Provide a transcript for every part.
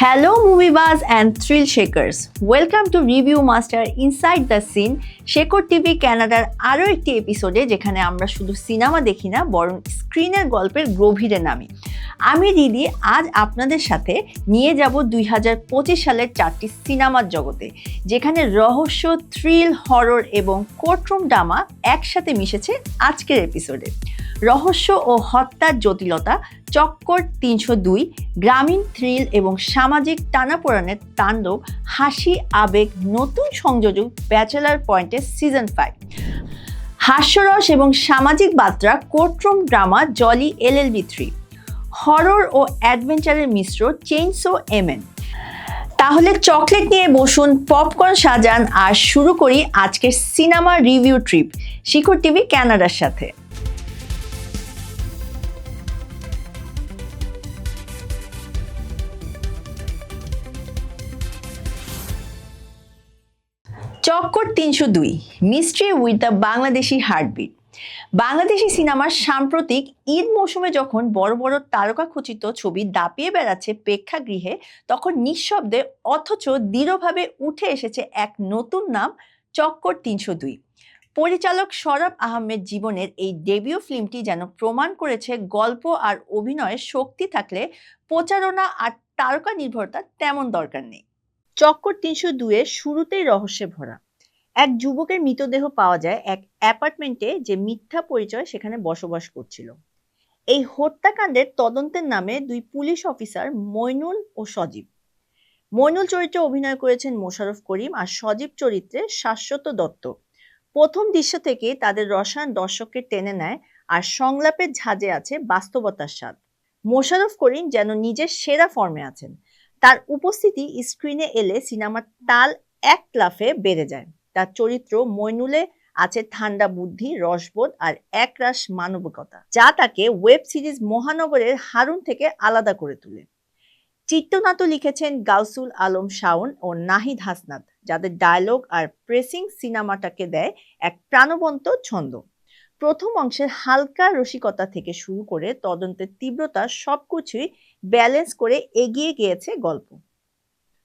Hello, moviebaز and thrill shakers. Welcome to Review Master Inside the Scene, Shikhar TV ক্যানাডার আরও একটি এপিসোডে যেখানে আমরা শুধু সিনেমা দেখি না বরং স্ক্রিনের গল্পের গভীরে নামি আমি দিদি আজ আপনাদের সাথে নিয়ে যাব দুই হাজার পঁচিশ সালের চারটি সিনেমার জগতে যেখানে রহস্য থ্রিল হরর এবং কোর্টরুম ড্রামা একসাথে মিশেছে আজকের এপিসোডে রহস্য ও হত্যার জটিলতা, চক্কর তিনশো দুই, গ্রামীণ থ্রিল এবং সামাজিক টানাপোড়ানের তাণ্ডব, হাসি, আবেগ, নতুন সংযোজক ব্যাচেলার পয়েন্টের সিজন ফাইভ। হাস্যরস এবং সামাজিক বার্তা courtroom drama, jolly LLB three. Horror ও অ্যাডভেঞ্চারের মিশ্র, চেইনসো এমএন। তাহলে চকলেট নিয়ে বসুন, পপকর্ন সাজান, আর শুরু করি আজকের সিনেমা রিভিউ ট্রিপ। শিখর টিভি, ক্যানাডার সাথে। চক্কর তিনশো দুই mystery with the Bangladeshi heartbeat Bangladeshi সিনেমার সাম্প্রতিক ঈদ মৌসুমে যখন বড় বড় তারকাখচিত ছবি দাপিয়ে বেড়াচ্ছে প্রেক্ষাগৃহে, তখন নিঃশব্দে অথচ দৃঢ়ভাবে উঠে এসেছে এক নতুন নাম, চক্কর তিনশো দুই। পরিচালক সরব আহমেদ জীবনের এই ডেবিউ ফিল্মটি যেন প্রমাণ করেছে গল্প আর অভিনয়ের শক্তি থাকলে প্রচারণা আর তারকা নির্ভরতা তেমন দরকার নেই। চক্কর তিনশো দুয়ের শুরুতেই রহস্যে ভরা। এক যুবকের মৃতদেহ পাওয়া যায় এক অ্যাপার্টমেন্টে যে মিথ্যা পরিচয় সেখানে বসবাস করছিল। এই হত্যাকাণ্ডের তদন্তের নামে দুই পুলিশ অফিসার মইনুল ও সজীব। মইনুল চরিত্রে অভিনয় করেছেন মোশাররফ করিম আর সজীব চরিত্রে শাশ্বত দত্ত। প্রথম দৃশ্য থেকে তাদের রসায়ন দর্শককে টেনে নেয় আর সংলাপের ঝাঁজে আছে বাস্তবতার স্বাদ। মোশারফ করিম যেন নিজের সেরা ফর্মে আছেন। তার উপস্থিতি স্ক্রিনে এলে সিনেমার তাল এক লাফে বেড়ে যায়। তার চরিত্র মইনুলে আছে ঠান্ডা বুদ্ধি, রসবোধ আর একরাশ মানবিকতা, যা তাকে ওয়েব সিরিজ মহানগরের হারুন থেকে আলাদা করে তোলে। চিত্রনাট্য লিখেছেন গাউসুল আলম শাওন ও নাহিদ হাসনাত, যাদের ডায়লগ আর প্রেসিং সিনেমাটাকে দেয় এক প্রাণবন্ত ছন্দ। প্রথম অংশের হালকা রসিকতা থেকে শুরু করে তদন্তের তীব্রতা সবকিছুই ব্যালেন্স করে এগিয়ে গিয়েছে গল্প।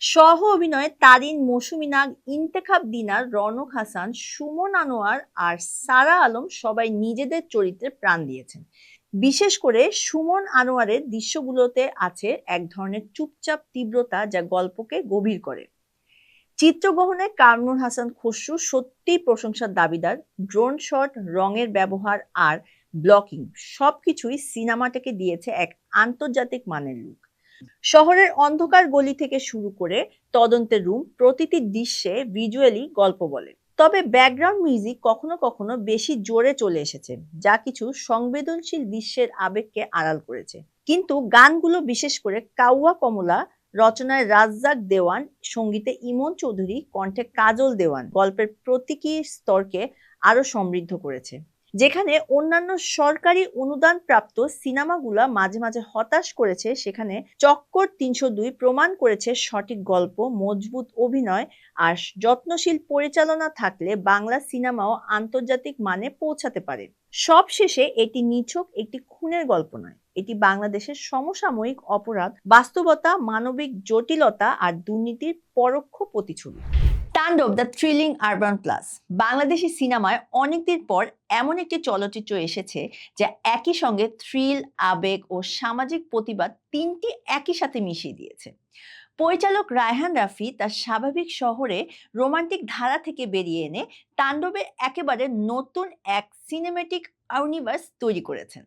সহ অভিনয়ে তারিন মৌসুমী নাগ, ইন্তেখাব দিনার, রনক হাসান, সুমন আনোয়ার আর সারা আলম সবাই নিজেদের চরিত্রে প্রাণ দিয়েছেন। বিশেষ করে সুমন আনোয়ারের দৃশ্যগুলোতে আছে এক ধরনের চুপচাপ তীব্রতা যা গল্পকে গভীর করে। চিত্রগ্রহণে কামরুল হাসান খসরু সত্যিই প্রশংসার দাবিদার। ড্রোন শট, রঙের ব্যবহার আর ব্লকিং সবকিছুই সিনেমাটাকে দিয়েছে এক আন্তর্জাতিক মানের লুক। শহরের অন্ধকার গলি থেকে শুরু করে তদন্তের রুম প্রতিটি দৃশ্যে ভিজুয়ালি গল্প বলে। তবে ব্যাকগ্রাউন্ড মিউজিক কখনো কখনো বেশি জোরে চলে এসেছে, যা কিছু সংবেদনশীল দৃশ্যের আবেগকে আড়াল করেছে। কিন্তু গানগুলো বিশেষ করে কাউয়া কমলা, রচনায় রাজ্জাক দেওয়ান, সঙ্গীতে ইমন চৌধুরী, কণ্ঠে কাজল দেওয়ান গল্পের প্রতীকী স্তরকে আরও সমৃদ্ধ করেছে। যেখানে অন্যান্য সরকারি অনুদান প্রাপ্ত সিনেমাগুলা মাঝে মাঝে হতাশ করেছে, সেখানে চক্কর তিনশো দুই প্রমাণ করেছে সঠিক গল্প, মজবুত অভিনয় আর যত্নশীল পরিচালনা থাকলে বাংলা সিনেমাও আন্তর্জাতিক মানে পৌঁছাতে পারে। সবশেষে এটি নিছক একটি খুনের গল্প নয়, এটি বাংলাদেশের সমসাময়িক অপরাধ, বাস্তবতা, মানবিক জটিলতা আর দুর্নীতির পরোক্ষ প্রতিচ্ছবি। Taandob the thrilling urban plus Bangladeshi সিনেমায় অনেকদিন পর এমন একটি চলচ্চিত্র এসেছে যা একই সঙ্গে থ্রিল আবেগ ও সামাজিক প্রতিবাদ তিনটি একই সাথে মিশিয়ে দিয়েছে। পরিচালক রায়হান রাফি তার স্বাভাবিক শহরে রোমান্টিক ধারা থেকে বেরিয়ে এনে তাণ্ডবের একেবারে নতুন এক সিনেমেটিক ইউনিভার্স তৈরি করেছেন।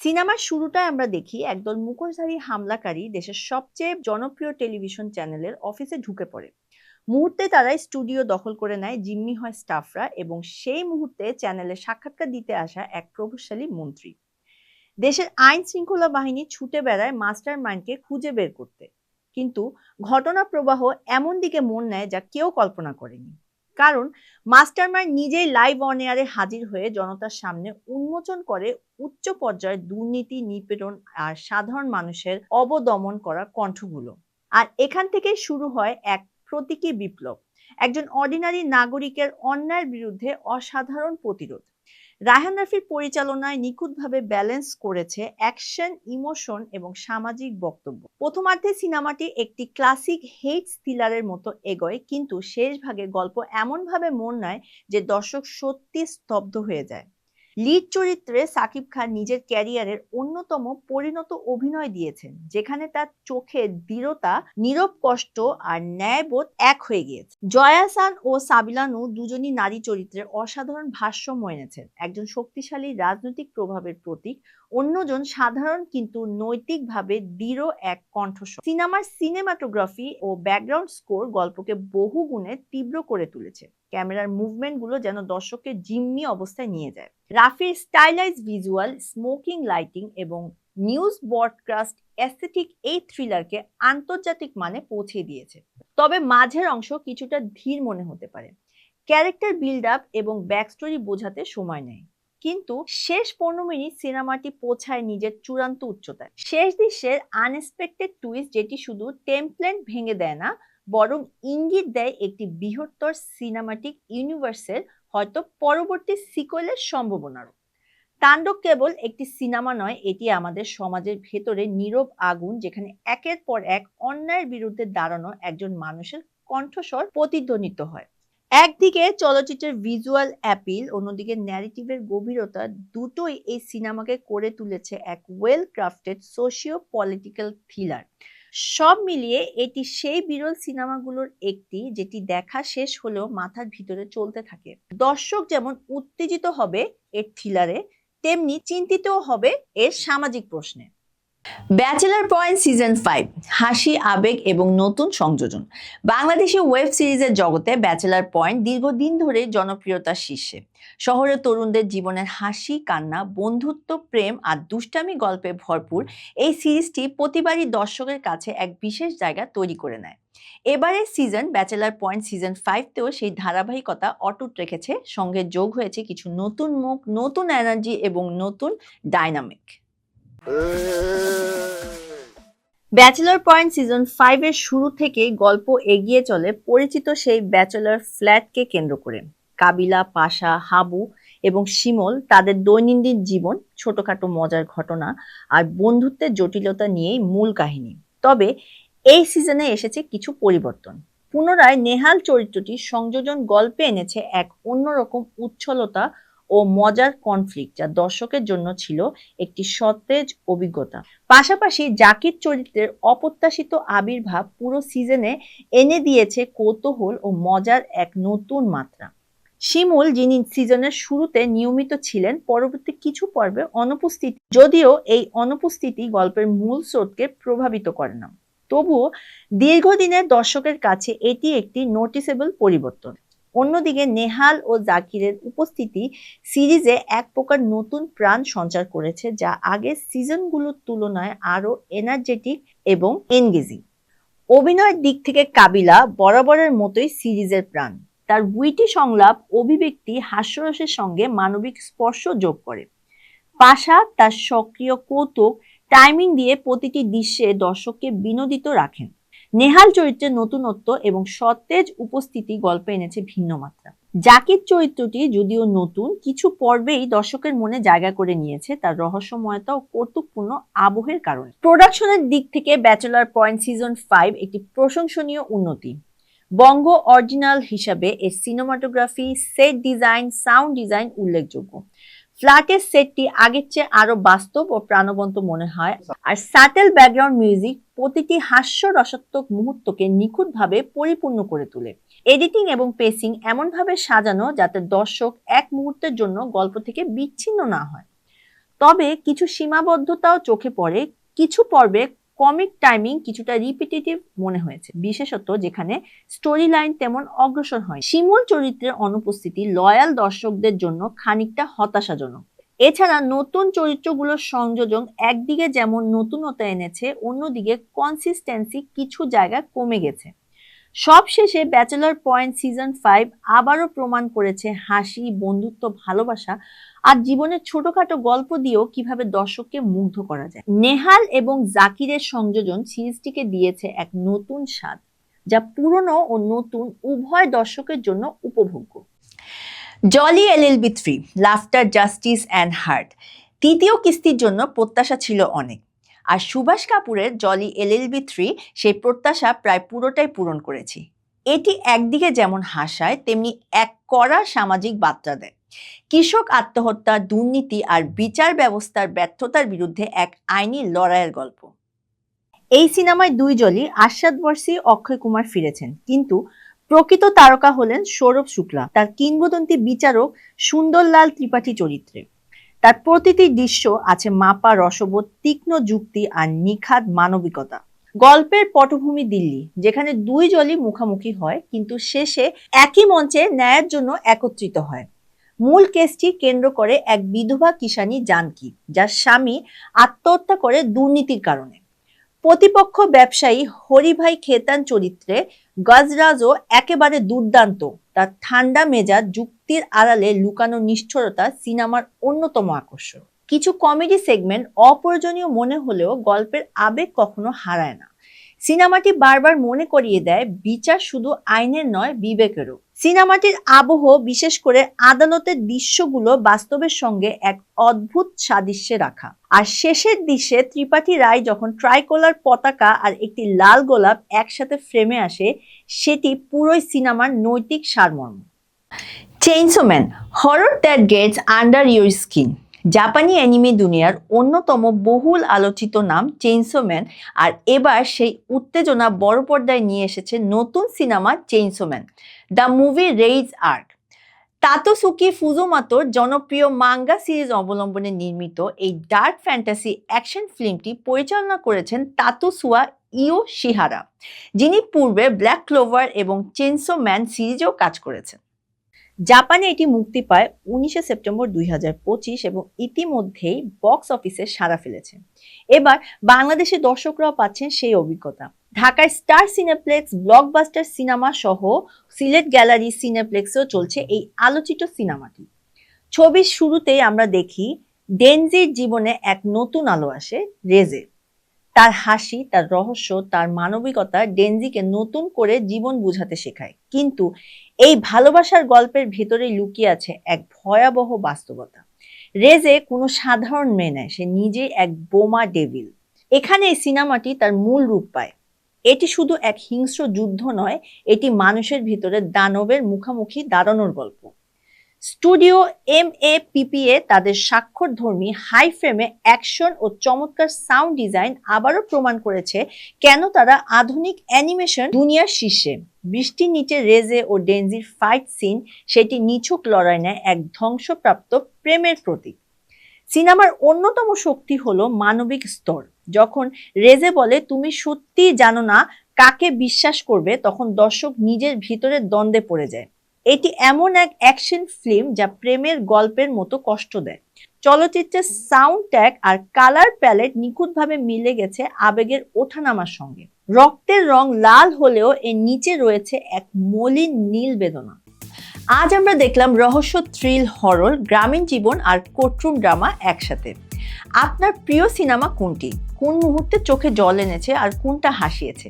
সিনেমার শুরুটায় আমরা দেখি একদল মুখোশধারী হামলাকারী দেশের সবচেয়ে জনপ্রিয় টেলিভিশন চ্যানেলের অফিসে ঢুকে পড়ে। মুহূর্তে তারাই স্টুডিও দখল করে নেয় জিম্মি হয় স্টাফরা এবং সেই মুহূর্তে চ্যানেলে সাক্ষাৎকার দিতে আসা এক প্রভাবশালী মন্ত্রী। দেশের আইন শৃঙ্খলা বাহিনী ছুটে বেড়ায় মাস্টার মাইন্ডকে খুঁজে বের করতে। কিন্তু ঘটনা প্রবাহ এমন দিকে মন নেয় যা কেউ কল্পনা করেনি। কারণ মাস্টার মাইন্ড নিজেই লাইভ অন এয়ারে হাজির হয়ে জনতার সামনে উন্মোচন করে উচ্চ পর্যায়ের দুর্নীতি, নিপীড়ন আর সাধারণ মানুষের অবদমন করা কণ্ঠগুলো। আর এখান থেকে শুরু হয় এক প্রতীকী বিপ্লব। একজন অর্ডিনারি নাগরিকের অন্যায়ের বিরুদ্ধে অসাধারণ প্রতিরোধ। রায়হান রাফির পরিচালনায় নিখুঁতভাবে ব্যালেন্স করেছে অ্যাকশন ইমোশন এবং সামাজিক বক্তব্য। প্রথমার্ধে সিনেমাটি একটি ক্লাসিক হেট থ্রিলারের মতো এগোয়, কিন্তু শেষ ভাগে গল্প এমনভাবে মন নেয় যে দর্শক সত্যি স্তব্ধ হয়ে যায়। লিড চরিত্রে সাকিব খান নিজের ক্যারিয়ারের অন্যতম পরিণত অভিনয় দিয়েছেন, যেখানে তার চোখে দৃঢ়তা, নীরব কষ্ট আর ন্যায়বোধ এক হয়ে গিয়েছে। জয়াসান ও সাবিলানু দুজনই নারী চরিত্রে অসাধারণ ভাষ্যম এনেছেন। একজন শক্তিশালী রাজনৈতিক প্রভাবের প্রতীক অন্যজন সাধারণ কিন্তু নৈতিকভাবে দৃঢ় এক কণ্ঠস্বর। সিনেমার সিনেমাটোগ্রাফি ও ব্যাকগ্রাউন্ড স্কোর গল্পকে বহু গুণে তীব্র করে তুলেছে। ক্যামেরার মুভমেন্টগুলো যেন দর্শককে জিম্মি অবস্থায় নিয়ে যায়। রাফির স্টাইলাইজ ভিজুয়াল, স্মোকিং লাইটিং এবং নিউজ ব্রডকাস্ট অ্যাস্থেটিক এই থ্রিলারকে আন্তর্জাতিক মানে পৌঁছে দিয়েছে। তবে মাঝের অংশ কিছুটা ধীর মনে হতে পারে। ক্যারেক্টার বিল্ড আপ এবং ব্যাকস্টোরি বোঝাতে সময় নেয়। কিন্তু শেষ পনেরো মিনিট সিনেমাটি পৌঁছায় নিজের চূড়ান্ত উচ্চতায়। শেষ দৃশ্যের আনএক্সপেক্টেড টুইস্ট যেটি শুধু টেমপ্লেট ভেঙে দেয় না, বরং ইঙ্গিত দেয় একটি বৃহত্তর সিনেমাটিক ইউনিভার্সের হয়তো পরবর্তী সিকোয়েলের সম্ভাবনারও। তাণ্ডব কেবল একটি সিনেমা নয়, এটি আমাদের সমাজের ভেতরে নীরব আগুন যেখানে একের পর এক অন্যায়ের বিরুদ্ধে দাঁড়ানো একজন মানুষের কণ্ঠস্বর প্রতিধ্বনিত হয়। একদিকে চলচ্চিত্রের ভিজুয়াল অ্যাপিল, অন্যদিকে ন্যারেটিভের গভীরতা দুটোই এই সিনেমাকে করে তুলেছে এক well crafted socio political thriller সব মিলিয়ে এটি সেই বিরল সিনেমাগুলোর একটি, যেটি দেখা শেষ হলেও মাথার ভিতরে চলতে থাকে। দর্শক যেমন উত্তেজিত হবে এর থ্রিলারে তেমনি চিন্তিতও হবে এর সামাজিক প্রশ্নে। ব্যাচেলার পয়েন্ট সিজন ফাইভ হাসি, আবেগ এবং নতুন সংযোজন। বাংলাদেশি ওয়েব সিরিজের জগতে ব্যাচেলার পয়েন্ট দীর্ঘদিন ধরে জনপ্রিয়তার শীর্ষে। শহরের তরুণদের জীবনের হাসি, কান্না, বন্ধুত্ব, প্রেম আর দুষ্টামি গল্পে ভরপুর এই সিরিজটি প্রতিবারই দর্শকের কাছে এক বিশেষ জায়গা তৈরি করে নেয়। এবারের সিজন ব্যাচেলার পয়েন্ট সিজন ফাইভতেও সেই ধারাবাহিকতা অটুট রেখেছে। সঙ্গে যোগ হয়েছে কিছু নতুন মুখ, নতুন এনার্জি এবং নতুন dynamic bachelor point season five এর শুরু থেকেই গল্প এগিয়ে চলে পরিচিত সেই ব্যাচেলর ফ্ল্যাটকে কেন্দ্র করে। কাবিলা, পাশা, হাবু এবং শিমল তাদের দৈনন্দিন জীবন, ছোটখাটো মজার ঘটনা আর বন্ধুত্বের জটিলতা নিয়েই মূল কাহিনী। তবে এই সিজনে এসেছে কিছু পরিবর্তন। পুনরায় নেহাল চরিত্রটি সংযোজন গল্পে এনেছে এক অন্যরকম উচ্ছলতা ও মজার কনফ্লিক্ট যা দর্শকের জন্য ছিল একটি সতেজ অভিজ্ঞতা। পাশাপাশি জাকির চরিত্রের অপ্রত্যাশিত আবির্ভাব পুরো সিজনে এনে দিয়েছে কৌতূহল ও মজার এক নতুন মাত্রা। শিমুল, যিনি সিজনের শুরুতে নিয়মিত ছিলেন, পরবর্তী কিছু পর্বে অনুপস্থিতি, যদিও এই অনুপস্থিতি গল্পের মূল স্রোতকে প্রভাবিত করে না। তবুও দীর্ঘদিনের দর্শকের কাছে এটি একটি নোটিসেবল পরিবর্তন। অন্যদিকে নেহাল ও জাকিরের উপস্থিতি সিরিজে এক প্রকার নতুন প্রাণ সঞ্চার করেছে, যা আগের সিজনগুলোর তুলনায় আরও এনার্জেটিক এবং এনগেজিং। অভিনয়ের দিক থেকে কাবিলা বরাবরের মতোই সিরিজের প্রাণ। তার বুইটি সংলাপ অভিব্যক্তি হাস্যরসের সঙ্গে মানবিক স্পর্শ যোগ করে। পাশা তার সক্রিয় কৌতুক টাইমিং দিয়ে প্রতিটি দৃশ্যে দর্শককে বিনোদিত রাখেন। নেহাল চরিত্রের নতুনত্ব এবং সতেজ উপস্থিতি গল্পে এনেছে ভিন্ন মাত্রা। জাকির চরিত্রটি যদিও নতুন, কিছু পর্বেই দর্শকের মনে জায়গা করে নিয়েছে তার রহস্যময়তা ও কৌতুকপূর্ণ আবহের কারণে। প্রোডাকশনের দিক থেকে ব্যাচেলার পয়েন্ট সিজন ফাইভ একটি প্রশংসনীয় উন্নতি। বঙ্গ অরিজিনাল হিসাবে এর cinematography, set design, sound design উল্লেখযোগ্য। ফ্ল্যাটের সেটটি আগের চেয়ে আরও বাস্তব ও প্রাণবন্ত মনে হয়। আর স্যাটেল ব্যাকগ্রাউন্ড মিউজিক প্রতিটি হাস্য রসাত্মক মুহূর্তকে নিখুঁতভাবে পরিপূর্ণ করে তোলে। এডিটিং এবং পেসিং এমনভাবে সাজানো যাতে দর্শক এক মুহূর্তের জন্য গল্প থেকে বিচ্ছিন্ন না হয়। তবে কিছু সীমাবদ্ধতাও চোখে পড়ে। কিছু পর্বে কমিক টাইমিং কিছুটা রিপিটেটিভ মনে হয়েছে। বিশেষত যেখানে স্টোরি লাইন তেমন অগ্রসর হয় শিমুল চরিত্রের অনুপস্থিতি লয়াল দর্শকদের জন্য খানিকটা হতাশাজনক। এছাড়া নতুন চরিত্রগুলোর সংযোজন একদিকে যেমন নতুনতা এনেছে, অন্যদিকে কনসিস্টেন্সি কিছু জায়গা কমে গেছে। সবশেষে ব্যাচেলর পয়েন্ট সিজন ফাইভ আবারও প্রমাণ করেছে হাসি, বন্ধুত্ব, ভালোবাসা আর জীবনের ছোটখাটো গল্প দিয়েও কীভাবে দর্শককে মুগ্ধ করা যায়। নেহাল এবং জাকিরের সংযোজন সিরিজটিকে দিয়েছে এক নতুন স্বাদ, যা পুরনো ও নতুন উভয় দর্শকের জন্য উপভোগ্য। Jolly LLB three laughter justice and heart তৃতীয় কিস্তির জন্য প্রত্যাশা ছিল অনেক। আর সুভাষ কাপুরের জলি এলএলবি থ্রি, সেই প্রত্যাশা প্রায় পুরোটাই পূরণ করেছি। এটি একদিকে যেমন হাসায়, তেমনি এক কড়া সামাজিক বার্তা দেয়। কৃষক আত্মহত্যা, দুর্নীতি আর বিচার ব্যবস্থার ব্যর্থতার বিরুদ্ধে এক আইনি লড়াইয়ের গল্প। এই সিনেমায় দুই জলি আশাদ বর্ষী অক্ষয় কুমার ফিরেছেন। কিন্তু প্রকৃত তারকা হলেন সৌরভ শুক্লা, তার কিংবদন্তি বিচারক সুন্দরলাল ত্রিপাঠী চরিত্রে। তার প্রতিটি দৃশ্য আছে মাপা, রসবোধ, তীক্ষ্ণ যুক্তি আর নিখাদ মানবিকতা। গল্পের পটভূমি দিল্লি, যেখানে দুই জলই মুখামুখি হয়, কিন্তু শেষে একই মঞ্চে ন্যায়ের জন্য একত্রিত হয়। মূল কেসটি কেন্দ্র করে এক বিধবা কিষানী জানকি, যার স্বামী আত্মহত্যা করে দুর্নীতির কারণে। প্রতিপক্ষ ব্যবসায়ী হরিভাই খেতান চরিত্রে গজরাজও একেবারে দুর্দান্ত। তার ঠান্ডা মেজাজ যুক্তির আড়ালে লুকানো নিষ্ঠুরতা সিনেমার অন্যতম আকর্ষণ। কিছু কমেডি সেগমেন্ট অপ্রয়োজনীয় মনে হলেও গল্পের আবেগ কখনো হারায় না। সিনেমাটি বারবার মনে করিয়ে দেয়, বিচার শুধু আইনের নয়, বিবেকেরও। সিনেমাটির আবহ, বিশেষ করে আদালতের দৃশ্যগুলো বাস্তবের সঙ্গে এক অদ্ভুত সাদৃশ্যে রাখা। আর শেষের দৃশ্যে ত্রিপাঠী রায় যখন ট্রাইকোলার পতাকা আর একটি লাল গোলাপ একসাথে ফ্রেমে আসে, সেটি পুরোই সিনেমার নৈতিক সারমর্ম। Chainsaw Man horror that gets under your skin জাপানি অ্যানিমে দুনিয়ার অন্যতম বহুল আলোচিত নাম চেইনসোম্যান আর এবার সেই উত্তেজনা বড় পর্দায় নিয়ে এসেছে নতুন cinema Chainsaw Man the movie Reze arc. Tatsuki ফুজোমাতোর জনপ্রিয় মাঙ্গা সিরিজ অবলম্বনে নির্মিত এই ডার্ক ফ্যান্টাসি অ্যাকশন ফিল্মটি পরিচালনা করেছেন তাতুসুয়া ইও শিহারা যিনি পূর্বে ব্ল্যাক ক্লোভার এবং চেনসো ম্যান সিরিজেও কাজ করেছেন। জাপানে এটি মুক্তি পায় উনিশে সেপ্টেম্বর দুই হাজার পঁচিশ এবং ইতিমধ্যেই বক্স অফিসে সাড়া ফেলেছে। এবার বাংলাদেশের দর্শকরাও পাচ্ছেন সেই অভিজ্ঞতা। ঢাকার স্টার সিনেপ্লেক্স, ব্লকবাস্টার সিনেমা সহ সিলেট গ্যালারি সিনেপ্লেক্সেও চলছে এই আলোচিত সিনেমাটি। ছবির শুরুতেই আমরা দেখি, ডেনজির জীবনে এক নতুন আলো আসে, রেজে। তার হাসি, তার রহস্য, তার মানবিকতা ডেনজিকে নতুন করে জীবন বুঝাতে শেখায়। কিন্তু এই ভালোবাসার গল্পের ভেতরে লুকিয়ে আছে এক ভয়াবহ বাস্তবতা। রেজে কোনো সাধারণ মেয়ে নয়, সে নিজেই এক বোমা ডেভিল। এখানে এই সিনেমাটি তার মূল রূপ পায়। এটি শুধু এক হিংস্র যুদ্ধ নয়, এটি মানুষের ভিতরে দানবের মুখোমুখি দাঁড়ানোর গল্প। স্টুডিও এম এ পিপিএ তাদের স্বাক্ষরধর্মী হাই ফ্রেমে অ্যাকশন ও চমৎকার সাউন্ড ডিজাইন আবারও প্রমাণ করেছে কেন তারা আধুনিক অ্যানিমেশন দুনিয়ার শীর্ষে। বৃষ্টির নিচে রেজে ও ডেনজির ফাইট সিন সেটি নিছক লড়াই নেয় এক ধ্বংসপ্রাপ্ত প্রেমের প্রতীক। সিনেমার অন্যতম শক্তি হলো মানবিক স্তর। যখন রেজে বলে, তুমি সত্যিই জানো না কাকে বিশ্বাস করবে? তখন দর্শক নিজের ভিতরে দ্বন্দ্বে পড়ে যায়। এটি এমন এক অ্যাকশন ফিল্ম যা প্রেমের গল্পের মতো কষ্ট দেয়। চলচ্চিত্রের সাউন্ড ট্যাগ আর কালার প্যালেট নিখুঁতভাবে মিলে গেছে আবেগের ওঠানামার সঙ্গে। রক্তের রং লাল হলেও এর নিচে রয়েছে এক মলিন নীল বেদনা। আজ আমরা দেখলাম রহস্য থ্রিল হরর, গ্রামীণ জীবন আর কোর্টরুম ড্রামা একসাথে। আপনার প্রিয় সিনেমা কোনটি? কোন মুহূর্তে চোখে জল এনেছে আর কোনটা হাসিয়েছে?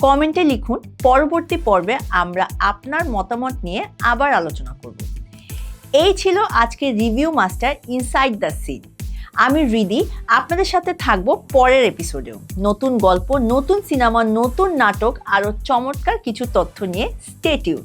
কমেন্টে লিখুন, পরবর্তী পর্বে আমরা আপনার মতামত নিয়ে আবার আলোচনা করব। এই ছিল আজকে review master inside the scene. আমি রিদি, আপনাদের সাথে থাকব পরের এপিসোডেও। নতুন গল্প, নতুন সিনেমা, নতুন নাটক, আরও চমৎকার কিছু তথ্য নিয়ে স্টেটিউড